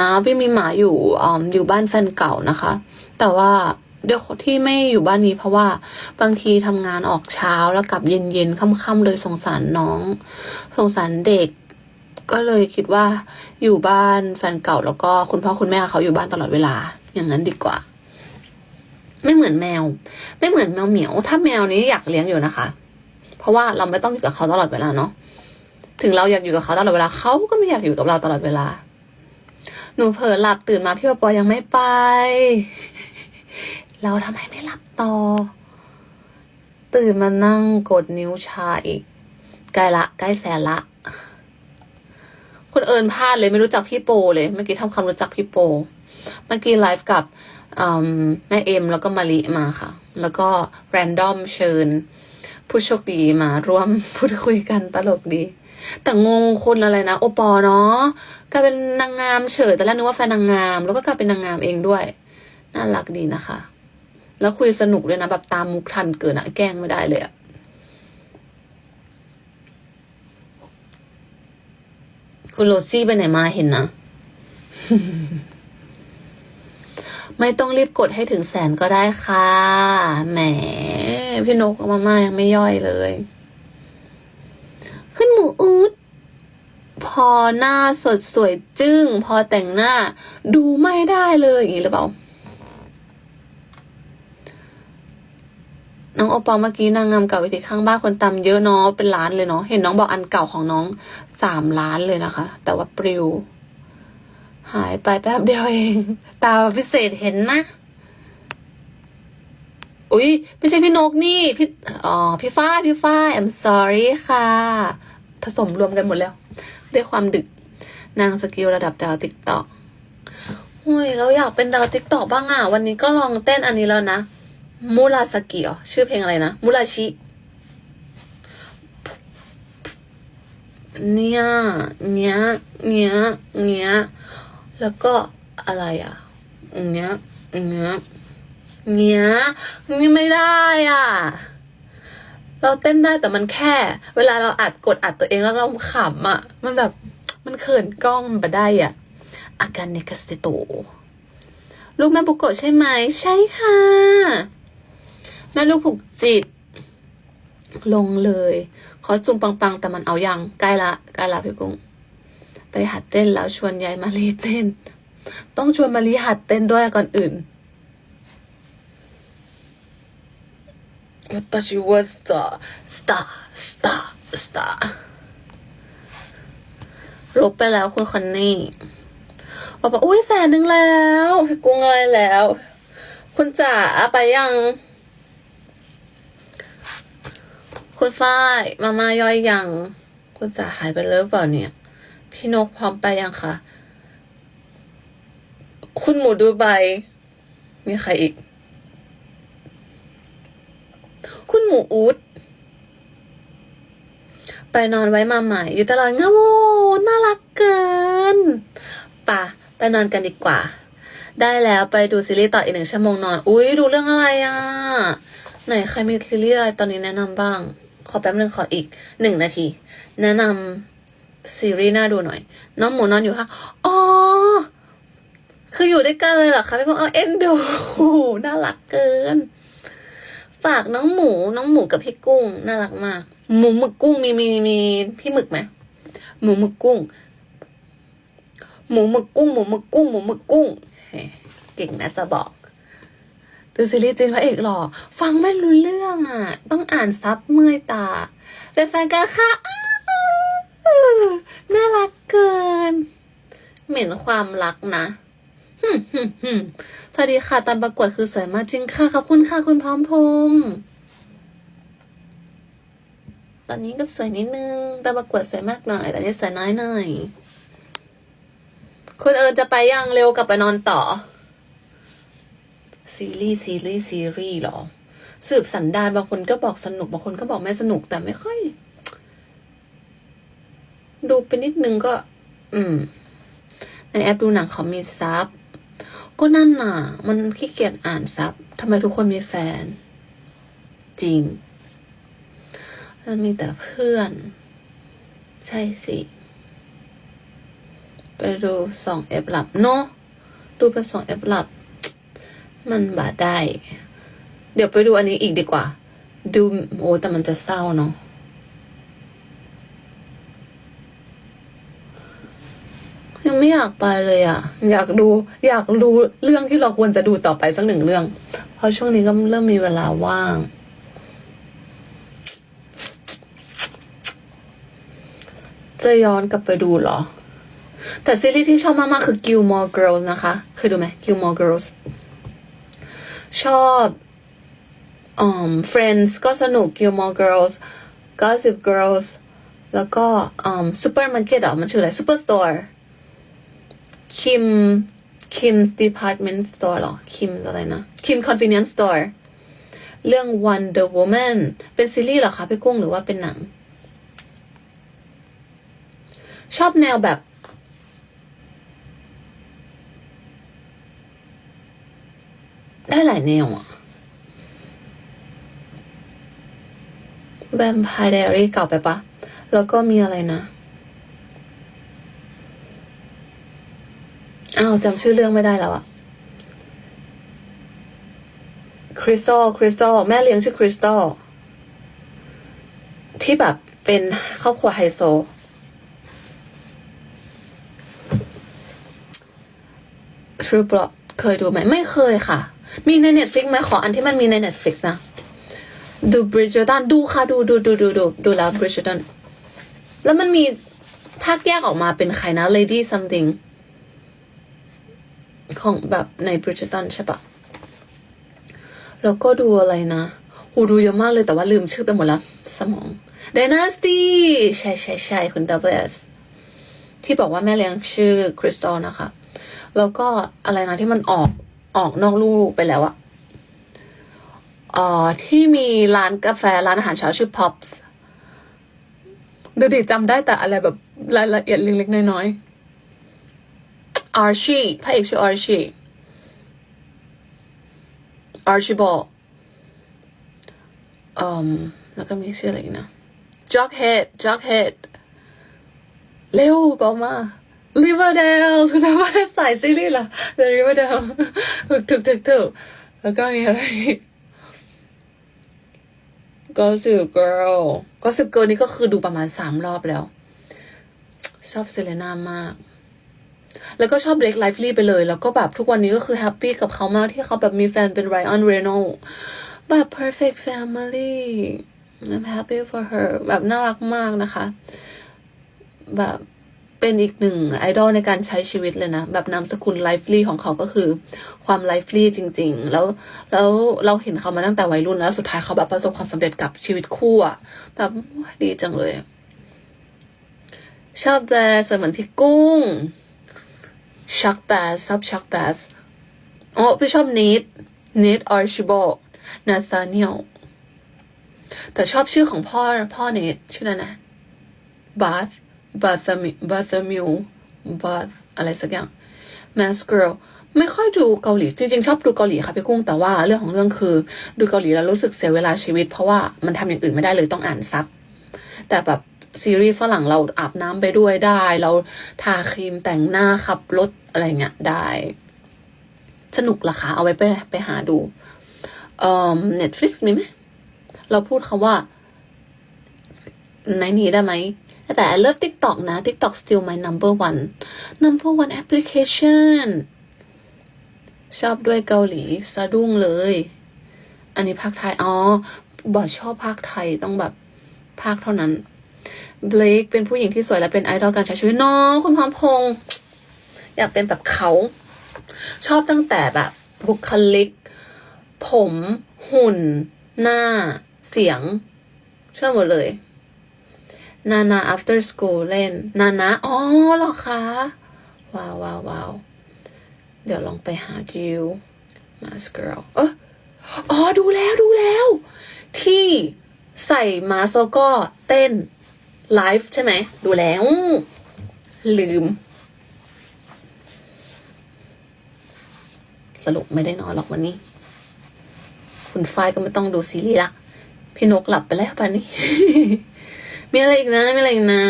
นะพี่มีหมาอยู่อ่าอยู่บ้านแฟนเก่านะคะ แต่ว่าเดี๋ยวที่ไม่อยู่บ้านนี้เพราะว่าบางทีทำงานออกเช้าแล้วกลับเย็นๆค่ำๆเลยสงสารน้อง สงสารเด็ก ก็เลยคิดว่าอยู่บ้านแฟนเก่าแล้วก็คุณพ่อคุณแม่เขาอยู่บ้านตลอดเวลา อย่างนั้นดีกว่า ไม่เหมือนแมว ไม่เหมือนแมวเหมียว ถ้าแมวนี้อยากเลี้ยงอยู่นะคะ เพราะว่าเราไม่ต้องอยู่กับเขาตลอดเวลาเนาะถึงเราอยากอยู่กับเขาตลอดเวลาเขาก็ไม่อยากอยู่กับเราตลอดเวลา หนูเผลอหลับตื่นมาพี่ปอยังไม่ไป เราทำไมไม่หลับต่อ ตื่นมานั่งกดนิ้วชาอีก ใกล้ละ ใกล้แสนละ คุณเอิญพลาดเลยไม่รู้จักพี่โปเลย เมื่อกี้ทำความรู้จักพี่โป เมื่อกี้ไลฟ์กับแม่เอ็มแล้วก็มาริมาค่ะ แล้วก็แรนดอมเชิญ ผู้โชคดีมาร่วมพูดคุยกันตลกดี แต่งงคนอะไรนะ โอปอเนาะกลายเป็นนางงามเฉยแต่แรกนึกว่าแฟนนางงาม แล้วก็กลายเป็นนางงามเองด้วย น่ารักดีนะคะ แล้วคุยสนุกด้วยนะ แบบตามมุกทันเกินอะแกล้งไม่ได้เลยอะคุณโรซี่ไปไหนมาเห็นนะ ไม่ต้องรีบกดให้ถึงแสนก็ได้ค่ะ แหม พี่นกมาม่ายังไม่ย่อยเลย ขึ้นหมูอูดพอหน้าสดสวยจึง้ง พอแต่งหน้าดูไม่ได้เลยอย่างนี้หรือเปล่า น้องโอปอลเมื่อกี้นางงามเก่าวิธีข้างบ้านคนตำเยอะเนาะเป็นล้านเลยเนาะเห็นน้องบอกอันเก่าของน้องสามล้านเลยนะคะ แต่ว่าปลิว หายไปแป๊บเดียวเอง ตาพิเศษเห็นนะอุ๊ยไม่ใช่พี่นกนี่พี่อ๋อพี่ฝ้ายพี่ฝ้าย I'm sorry ค่ะ ผสมรวมกันหมดแล้ว ด้วยความดึก นางสกิลระดับดาวติ๊กตอกหุยเราอยากเป็นดาวติ๊กตอกบ้างอะ วันนี้ก็ลองเต้นอันนี้แล้วนะมูราสกิเหรอชื่อเพลงอะไรนะมูราชิ เนี่ยเนี้ยเนี้ยเนี้ยแล้วก็อะไรอะเนี้ยเนี้ยเนี้ยนี่ไม่ได้อะ เราเต้นได้แต่มันแค่ เวลาเราอัดกดอัดตัวเองแล้วเราขำอะ มันแบบมันเขินกล้องมันไปได้อะอาการเนกาสติโตลูกแม่บุกโกะใช่ไหม ใช่ค่ะ แม่ลูกผูกจิต ลงเลย ขอจุ่มปังๆ แต่มันเอายังใกล้ละใกล้ละพี่กุ้ง ไปหัดเต้นแล้วชวนยายมารีเต้น ต้องชวนมารีหัดเต้นด้วยก่อนอื่น 私はスタースタースタースターลบไปแล้วคุณคอนนี่บอกว่าอุ้ยแสนหนึ่งแล้วพี่กุ้งอะไรแล้ว คุณจ๋าไปยัง คุณฝ้ายมาม่าย่อยยัง คุณจ๋าหายไปเลยหรือเปล่าเนี่ย พี่นกพร้อมไปยังคะ คุณหมูดูใบ มีใครอีก หมูอูดไปนอนไว้มาใหม่อยู่ตลอดงาโวน่ารักเกินป่ะไปนอนกันดีกว่า ได้แล้วไปดูซีรีส์ต่ออีกหนึ่งชั่วโมงนอน อุ้ยดูเรื่องอะไรอะ ไหนใครมีซีรีส์อะไรตอนนี้แนะนำบ้าง ขอแป๊บนึงขออีกหนึ่งนาที แนะนำซีรีส์น่าดูหน่อย น้องหมูนอนอยู่ค่ะอ๋อคืออยู่ด้วยกันเลยเหรอคะพี่กุ้งเอาเอ็นดูโอ้โหน่ารักเกิน ฝากน้องหมูน้องหมูกับพี่กุ้งน่ารักมาก หมูหมึกกุ้งมีมีมีพี่หมึกไหมหมูหมึกกุ้ง หมูหมึกกุ้ง หมูหมึกกุ้ง หมูหมึกกุ้งเฮ้เก่งนะจะบอกดูซีรีส์จีนพระเอกหล่อฟังไม่รู้เรื่องอะ ต้องอ่านซับเมื่อยตาเป็นแฟนกันค่ะน่ารักเกิน เหม็นความรักนะ หึ่มหึ่มหึ่มสวัสดีค่ะ ตอนประกวดคือสวยมากจริงค่ะ ขอบคุณค่ะ คุณพร้อมพงษ์ตอนนี้ก็สวยนิดนึงตอนประกวดสวยมากหน่อย แต่นี่สวยน้อยหน่อย คุณเอิญจะไปยังเร็วกลับไปนอนต่อ ซีรีส์ซีรีส์ซีรีส์หรอ สืบสันดานบางคนก็บอกสนุก บางคนก็บอกไม่สนุก แต่ไม่ค่อย ดูไปนิดนึงก็ อืม ในแอปดูหนังเขามีซับ ก็นั่นน่ะ มันขี้เกียจอ่านซับทำไมทุกคนมีแฟน จริง มันมีแต่เพื่อน ใช่สิ ไปดูสองเอฟหลับเนาะดูไปสองเอฟหลับ มันบาดได้ เดี๋ยวไปดูอันนี้อีกดีกว่า ดูโอ้แต่มันจะเศร้าเนาะยังไม่ อยากไปเลยอะอยากดูอยากดูเรื่องที่เราควรจะดูต่อไปสักหนึ่งเรื่อง เพราะช่วงนี้ก็เริ่มมีเวลาว่าง จะย้อนกลับไปดูเหรอ แต่ซีรีส์ที่ชอบมากๆ คือ Gilmore Girls นะคะเคยดูไหม Gilmore Girls ชอบอืม Friends ก็สนุก Gilmore Girls Gossip Girls แล้วก็อืม Supermarket อะมันชื่ออะไร Superstore Kim Kim's Department Store เหรอ Kim อะไรนะ Kim Convenience Store เรื่อง Wonder Woman เป็นซีรีส์หรอคะพี่กุ้งหรือว่าเป็นหนัง ชอบแนวแบบ ได้หลายแนวอะแ a ม p i r e Diary เก่าไปปะ แล้วก็มีอะไรนะ อ้าวจำชื่อเรื่องไม่ได้แล้วอะคริสตัลคริสตัลแม่เลี้ยงชื่อคริสตัลที่แบบเป็นครอบครัวไฮโซ True Blood เคยดูไหม ไม่เคยค่ะ มีใน Netflix ไหมขออันที่มันมีใน Netflix นะ ดู Bridgerton ดูค่ะ ดูดูดูดูดูดูแล้ว Bridgerton แล้วมันมีภาคแยกออกมาเป็นใครนะ Lady something ของแบบใน Bridgerton ใช่ปะแล้วก็ดูอะไรนะหูดูเยอะมากเลยแต่ว่าลืมชื่อไปหมดแล้วสมอง Dynasty ใช่ใช่ใช่คุณ W S ที่บอกว่าแม่เลี้ยงชื่อคริสตัลนะคะ แล้วก็อะไรนะที่มันออกออกนอกลูกไปแล้วอะเอ่อที่มีร้านกาแฟร้านอาหารเช้าชื่อ Pops เดี๋ยวดิจำได้แต่อะไรแบบรายละเอียดเล็กๆน้อยๆ Archie พระเอกชื่อ Archie Archibald อืมแล้วก็มีชื่ออะไรอีกนะ Jughead Jughead เร็วเปล่ามา Riverdale คุณทำว่าสายซีรีส์เหรอ The Riverdale ถูกถูกถูกถูกแล้วก็มีอะไรก Gossip Girl Gossip Girl นี่ก็คือดูประมาณสามรอบแล้ว ชอบเซเลน่ามาก แล้วก็ชอบเบ k กไลฟ์ลี่ไปเลย แล้วก็แบบทุกวันนี้ก็คือแฮปปี้กับเขามากที่เขาแบบมีแฟนเป็นไรอันเรโนแบบ perfect family I'm happy for her แบบน่ารักมากนะคะ แบบเป็นอีกหนึ่งไอดอลในการใช้ชีวิตเลยนะ แบบนามสกุลไลฟ์ลี่ของเขาก็คือความไลฟ์ลี่จริง ๆ แล้วแล้วเราเห็นเขามาตั้งแต่วัยรุ่นแล้วสุดท้ายเขาแบบประสบความสำเร็จกับชีวิตคู่อะแบบดีจังเลย ชอบแบร์เหมือนพี่กุ้ง ชักแบสชอบชักแบสอ๋อพี่ชอบเนทเนทอาร์ชิบอลนาธาเนียลแต่ชอบชื่อของพ่อพ่อเนทชื่ออะไรนะบาธบาธมิบาธมิวบาธอะไรสักอย่าง Mask Girl ไม่ค่อยดูเกาหลี จริงๆ ชอบดูเกาหลีค่ะพี่กุ้งแต่ว่าเรื่องของเรื่องคือ ดูเกาหลีแล้วรู้สึกเสียเวลาชีวิต เพราะว่ามันทำอย่างอื่นไม่ได้เลยต้องอ่านซับแต่แบบ ซีรีส์ฝรั่งเราอาบน้ำไปด้วยได้ เราทาครีมแต่งหน้าขับรถอะไรเงี้ยได้ สนุกละคะเอาไว้ไปไปหาดูเอ่อ Netflix มีไหม เราพูดคาว่า ในนี้ได้ไหม แต่ I love TikTok นะ TikTok still my number one number one application ชอบด้วยเกาหลีสะดุ้งเลย อันนี้ภาคไทย อ๋อ บอกชอบภาคไทยต้องแบบภาคเท่านั้น บลกเป็นผู้หญิงที่สวยและเป็นไอดอลการใช้ชีวิตน้องคุณพรอมพงษ์อยากเป็นแบบเขา ชอบตั้งแต่แบบบุคลิก ผม หุ่น หน้า เสียง เชื่อหมดเลย นานา after school เล่น นานา อ๋อหรอคะ ว้าวว้าวว้าวเดี๋ยวลองไปหาจิว Mask Girl เอออ๋อ ดูแล้วดูแล้ว ที่ใส่มาสแล้วก็เต้น ไลฟ์ใช่ไหม ดูแล้ว ลืม สรุปไม่ได้นอนหรอกวันนี้ คุณฝ้ายก็ไม่ต้องดูซีรีส์ละ พี่นกหลับไปแล้วป่ะนี่ มีอะไรอีกนะ มีอะไรอีกนะ